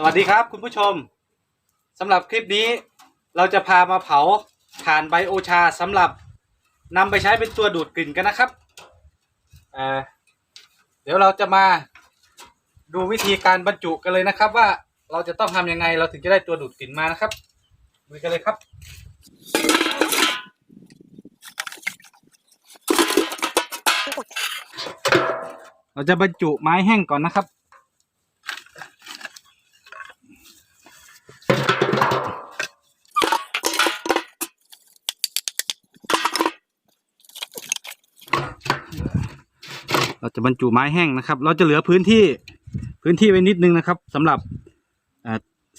สวัสดีครับคุณผู้ชมสำหรับคลิปนี้เราจะพามาเผาถ่านไบโอชาสำหรับนำไปใช้เป็นตัวดูดกลิ่นกันนะครับเเดี๋ยวเราจะมาดูวิธีการบรรจุกันเลยนะครับ ว่าเราจะต้องทำยังไงเราถึงจะได้ตัวดูดกลิ่นมานะครับดูกันเลยครับเราจะบรรจุไม้แห้งก่อนนะครับ เราจะบรรจุไม้แห้งนะครับ เราจะเหลือพื้นที่พื้นที่ไว้นิดนึงนะครับสำหรับ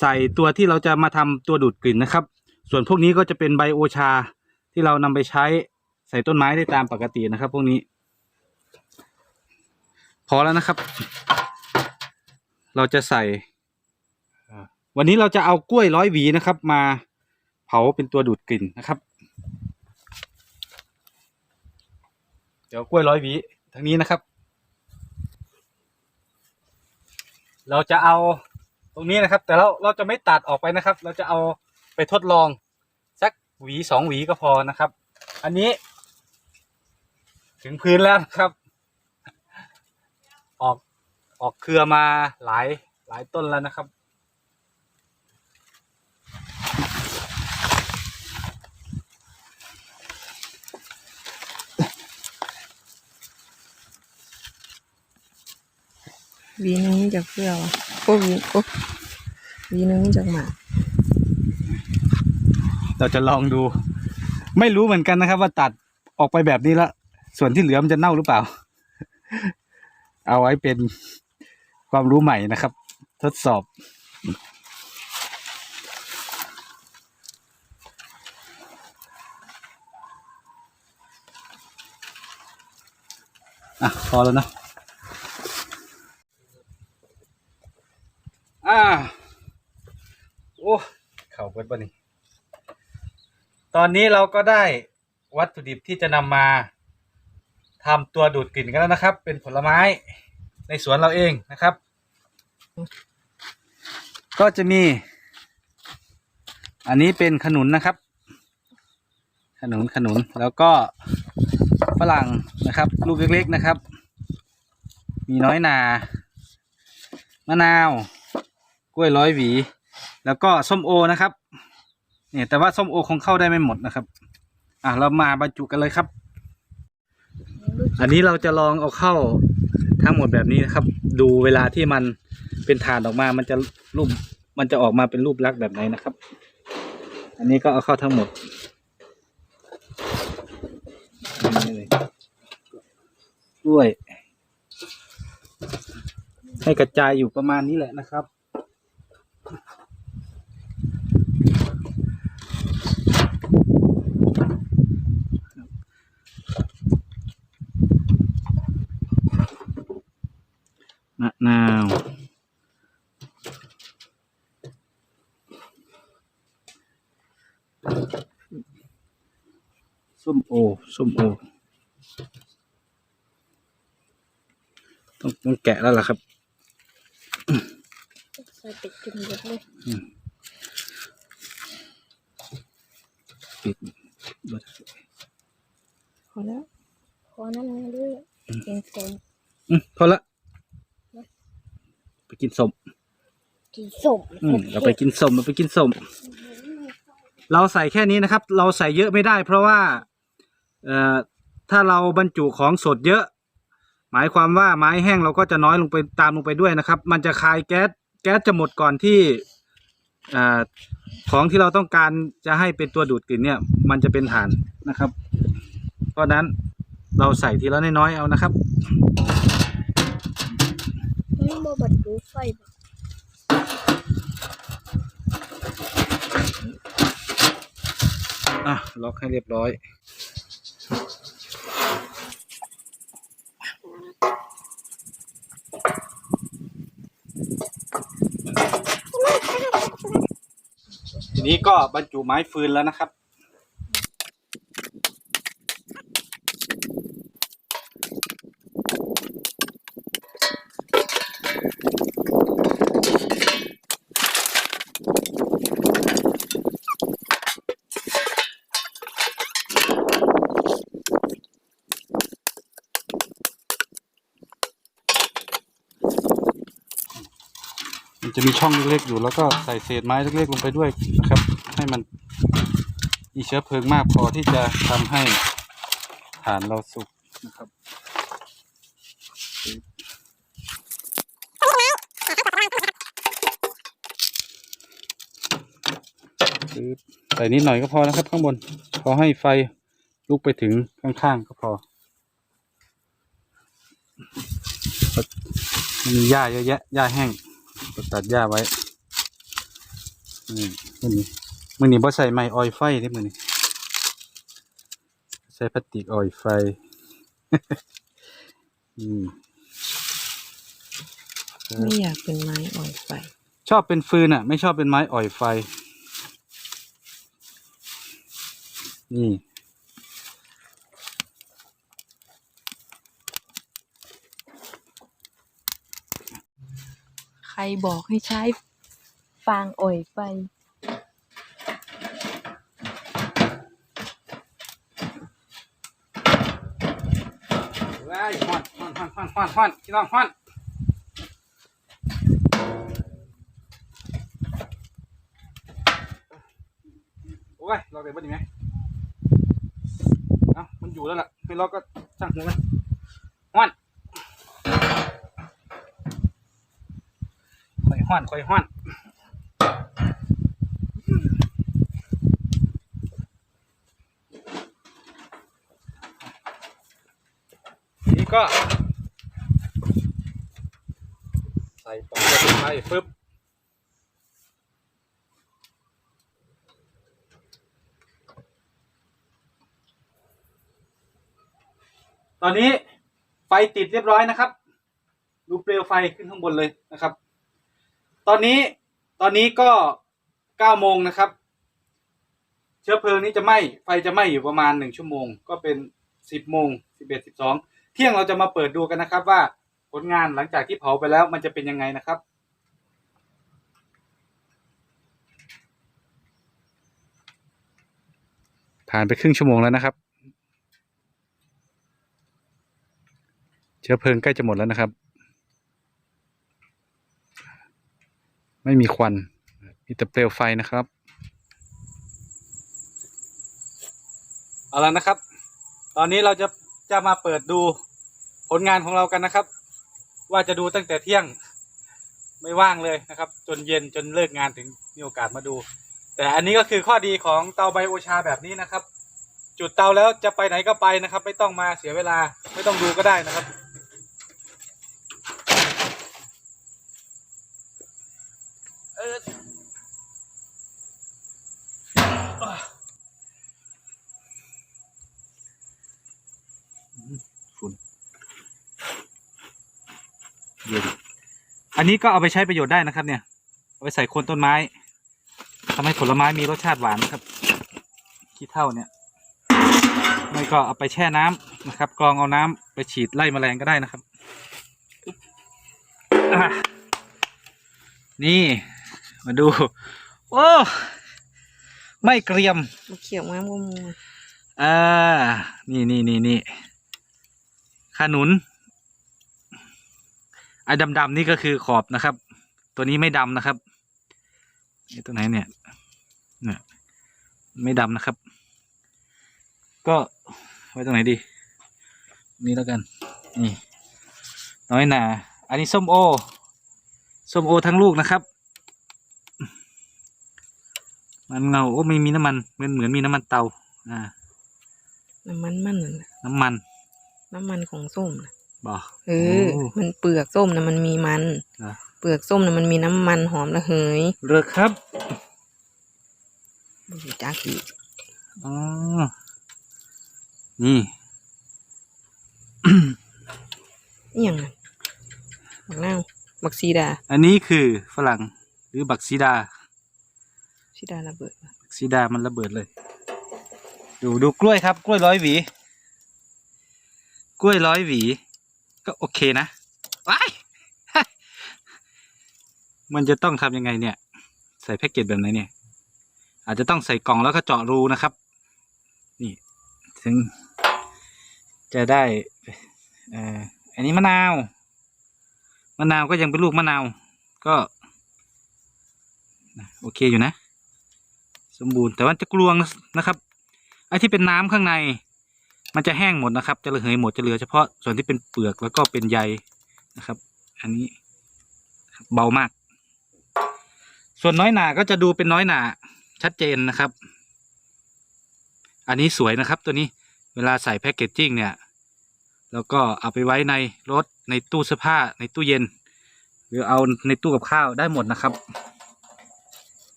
ใส่ตัวที่เราจะมาทำตัวดูดกลิ่นนะครับ ส่วนพวกนี้ก็จะเป็นไบโอชาที่เรานำไปใช้ใส่ต้นไม้ได้ตามปกตินะครับ พวกนี้ พอแล้วนะครับ เราจะใส่ วันนี้เราจะเอากล้วยร้อยหวีนะครับ มาเผาเป็นตัวดูดกลิ่นนะครับ เดี๋ยวกล้วยร้อยหวีทางนี้นะครับ เราจะเอาตรงนี้นะครับ แต่เราเราจะไม่ตัดออกไปนะครับ เราจะเอาไปทดลองสักหวีสองหวีก็พอนะครับ อันนี้ ถึงพื้นแล้วนะครับ ออกออกเครือมาหลายหลายต้นแล้วนะครับ วีหนึงนี่จากเพื่อวะโอ้วีโอ้วีหนึงนี่จากหมาเราจะลองดู ไม่รู้เหมือนกันนะครับ ว่าตัดออกไปแบบนี้แล้วส่วนที่เหลือมันจะเน่าหรือเปล่า เอาไว้เป็นความรู้ใหม่นะครับ ทดสอบ อะ พอแล้วนะ อ่า โอ้ เข่าเบิดปะนี่ตอนนี้เราก็ได้วัตถุดิบที่จะนำมาทำตัวดูดกลิ่นกันแล้วนะครับ เป็นผลไม้ในสวนเราเองนะครับ ก็จะมี อันนี้เป็นขนุนนะครับ ขนุนขนุนแล้วก็ฝรั่งนะครับ ลูกเล็กๆนะครับ มีน้อยนามะนาว กล้วยร้อยหวี แล้วก็ส้มโอนะครับ เนี่ยแต่ว่าส้มโอคงเข้าได้ไม่หมดนะครับ อะเรามาบรรจุกันเลยครับ อันนี้เราจะลองเอาเข้าทั้งหมดแบบนี้นะครับ ดูเวลาที่มันเป็นฐานออกมา มันจะรูปมันจะออกมาเป็นรูปลักษณ์แบบไหนนะครับ อันนี้ก็เอาเข้าทั้งหมดด้วย ให้กระจายอยู่ประมาณนี้แหละนะครับ มะนาว ส้มโอ ส้มโอต้องต้องแกะแล้วล่ะครับใส่เป็ดกินหมดเลยปิดพอแล้วพอนั่นเลยด้วยเองกงอืมพอละ ไปกินส้มกินส้มอืมเราไปกินส้มเราไปกินส้มเราใส่แค่นี้นะครับ เราใส่เยอะไม่ได้เพราะว่าเอ่อ ถ้าเราบรรจุของสดเยอะ หมายความว่าไม้แห้งเราก็จะน้อยลงไปตามลงไปด้วยนะครับ มันจะคายแก๊สแก๊สจะหมดก่อนที่เอ่อของที่เราต้องการจะให้เป็นตัวดูดกลิ่นเนี่ย มันจะเป็นฐานนะครับ เพราะฉะนั้นเราใส่ทีละน้อยๆเอานะครับนี่บ่บัดดูไฟบ่อะล็อกให้เรียบร้อย ก็บรรจุไม้ฟืนแล้วนะครับ มันจะมีช่องเล็กๆอยู่แล้วก็ใส่เศษไม้เล็กๆลงไปด้วยนะครับ ให้มันมีเชื้อเพลิงมากพอที่จะทำให้ฐานเราสุกนะครับใส่นิดหน่อยก็พอนะครับ ข้างบน พอให้ไฟลุกไปถึงข้างๆก็พอ มีหญ้าเยอะแยะหญ้าแห้งตัดหญ้าไว้ นี่นี้ มือนี้บ่ใส่ไม้ออยไฟได้มือนี้ใส่พลาสติกออยไฟ อืมไม่อยากเป็นไม้อ่อยไฟ ชอบเป็นฟืนอะ ไม่ชอบเป็นไม้อ่อยไฟ นี่ ใครบอกให้ใช้ฟางอ่อยไฟ ว้ายฮ้อน ฮ้อนฮ้อนพี่น้องฮ้อนโอ้ยเราเดี๋ยวบ่ดีไหมเอ้ามันอยู่แล้วล่ะไม่เราก็ช่างหัวมันฮ้อนค่อยฮ้อนค่อยฮ้อนก็ ใส่ปอกกระสุนไปปึ๊บตอนนี้ไฟติดเรียบร้อยนะครับ ดูเปลวไฟขึ้นข้างบนเลยนะครับ ตอนนี้ตอนนี้ก็เก้าโมงนะครับ เชื้อเพลิงนี้จะไหม้ไฟจะไหม้อยู่ประมาณหนึ่งชั่วโมง ก็เป็นสิบโมงสิบเอ็ดสิบสองเที่ยงเราจะมาเปิดดูกันนะครับว่า ผลงานหลังจากที่เผาไปแล้วมันจะเป็นยังไงนะครับ ผ่านไปครึ่งชั่วโมงแล้วนะครับ เชื้อเพลิงใกล้จะหมดแล้วนะครับ ไม่มีควันมีแต่เปลวไฟนะครับเอาละนะครับ ตอนนี้เราจะจะมาเปิดดูผลงานของเรากันนะครับ ว่าจะดูตั้งแต่เที่ยงไม่ว่างเลยนะครับ จนเย็นจนเลิกงานถึงมีโอกาสมาดู แต่อันนี้ก็คือข้อดีของเตาไบโอชาแบบนี้นะครับ จุดเตาแล้วจะไปไหนก็ไปนะครับ ไม่ต้องมาเสียเวลาไม่ต้องดูก็ได้นะครับเออฝุ่นเย็นอั นนี้ก็เอาไปใช้ประโยชน์ได้นะครับ เนี่ย เอาไปใส่โคนต้นไม้ทำให้ผลไม้มีรสชาติหวานนะครับ ขี้เท่าเนี่ยไม่ก็เอาไปแช่น้ำนะครับ กรองเอาน้ำไปฉีดไล่แมลงก็ได้นะครับอะนี่มาดู โอ้ไม่เกรียมมาเขียวมากมัวมัวอ่า นี่นี่นี่นี่ขนุน ไอ้ดำๆนี่ก็คือขอบนะครับ ตัวนี้ไม่ดำนะครับไอ้ตัวไหนเนี่ยเนี่ยไม่ดำนะครับ ก็ไว้ตรงไหนดี นี่แล้วกัน นี่ น้อยหนา อันนี้ส้มโอ ส้มโอทั้งลูกนะครับ มันเงา โอ้ไม่มีน้ำมัน เหมือนเหมือนมีน้ำมันเตา อ่า น้ำมันมันนั่นน่ะน้ำมัน น้ำมันของส้มน่ะ บ่เออโอ้มันเปลือกส้มนะมันมีมันอะเปลือกส้มนะมันมีน้ำมันหอมระเหยเลือกครับบ่รู้จักอีกอ๋อนี่นี่ยังไงบักนาวบักซีดา อันนี้คือฝรั่งหรือบักซีดาซีดาระเบิดว่ะบักซีดามันระเบิดเลย ดูดูกล้วยครับ กล้วยร้อยหวี กล้วยร้อยหวี ก็โอเคนะว้ายมันจะต้องทำยังไงเนี่ย ใส่แพ็กเกจแบบไหนเนี่ย อาจจะต้องใส่กล่องแล้วก็เจาะรูนะครับ นี่ ถึง จะได้เอ่ออันนี้มะนาวมะนาวก็ยังเป็นลูกมะนาว ก็โอเคอยู่นะ สมบูรณ์แต่ว่าจะกลวงนะครับไอ้ที่เป็นน้ำข้างใน มันจะแห้งหมดนะครับ จะระเหยหมดจะเหลือเฉพาะส่วนที่เป็นเปลือกแล้วก็เป็นใยนะครับ อันนี้ครับเบามาก ส่วนน้อยหนาก็จะดูเป็นน้อยหนาชัดเจนนะครับ อันนี้สวยนะครับตัวนี้เวลาใส่แพคเกจจิ้งเนี่ย แล้วก็เอาไปไว้ในรถในตู้เสื้อผ้าในตู้เย็น หรือเอาในตู้กับข้าวได้หมดนะครับ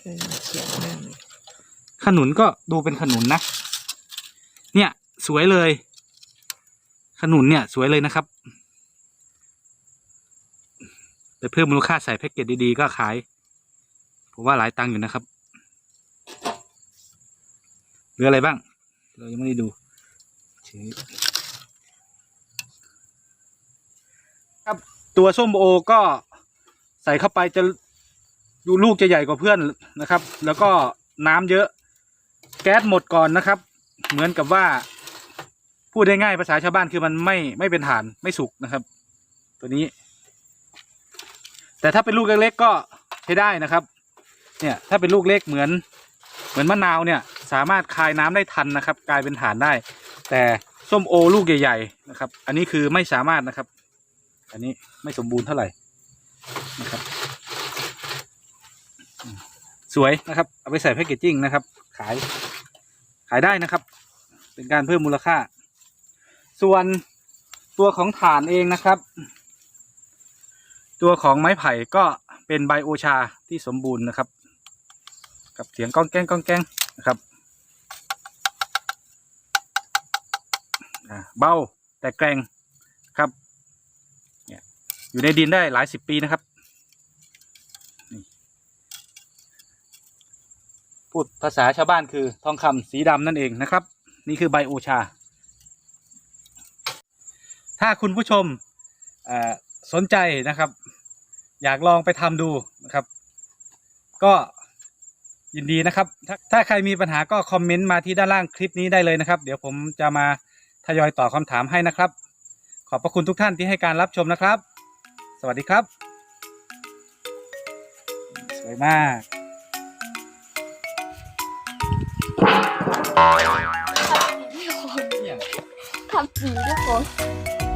เออเขียนมากเลยขนุนก็ดูเป็นขนุนนะ เนี่ย สวยเลย ขนุนเนี่ยสวยเลยนะครับ ไปเพิ่มมูลค่าใส่แพ็กเกจดีๆก็ขาย ผมว่าหลายตังค์อยู่นะครับเหลืออะไรบ้าง เรายังไม่ได้ดูครับตัวส้มโอก็ใส่เข้าไปจะดูลูกจะใหญ่กว่าเพื่อนนะครับ แล้วก็น้ำเยอะ แก๊สหมดก่อนนะครับ เหมือนกับว่า พูดได้ง่ายภาษาชาวบ้านคือมันไม่ไม่เป็นฐานไม่สุกนะครับ ตัวนี้ แต่ถ้าเป็นลูกเล็กๆก็ใช้ได้นะครับ เนี่ยถ้าเป็นลูกเล็กเหมือน เหมือนมะนาวเนี่ย สามารถคายน้ำได้ทันนะครับ กลายเป็นฐานได้ แต่ส้มโอลูกใหญ่ ๆ นะครับ อันนี้คือไม่สามารถนะครับ อันนี้ไม่สมบูรณ์เท่าไหร่นะครับ สวยนะครับ เอาไปใส่แพคเกจจิ้งนะครับ ขายขายได้นะครับ เป็นการเพิ่มมูลค่า ส่วนตัวของฐานเองนะครับ ตัวของไม้ไผ่ก็เป็นไบโอชาที่สมบูรณ์นะครับ กับเสียงก้องแก้งก้องแก้งนะครับเบาแต่แกร่งครับอยู่ในดินได้หลายสิบปีนะครับพูดภาษาชาวบ้านคือทองคำสีดำนั่นเองนะครับ นี่คือไบโอชา ถ้าคุณผู้ชมสนใจนะครับ อยากลองไปทำดูนะครับ ก็ยินดีนะครับถ้าถ้าใครมีปัญหาก็คอมเมนต์มาที่ด้านล่างคลิปนี้ได้เลยนะครับ เดี๋ยวผมจะมาทยอยตอบคำถามให้นะครับ ขอบพระคุณทุกท่านที่ให้การรับชมนะครับ สวัสดีครับ สวยมากขับผีทุกคนขับผีทุกคน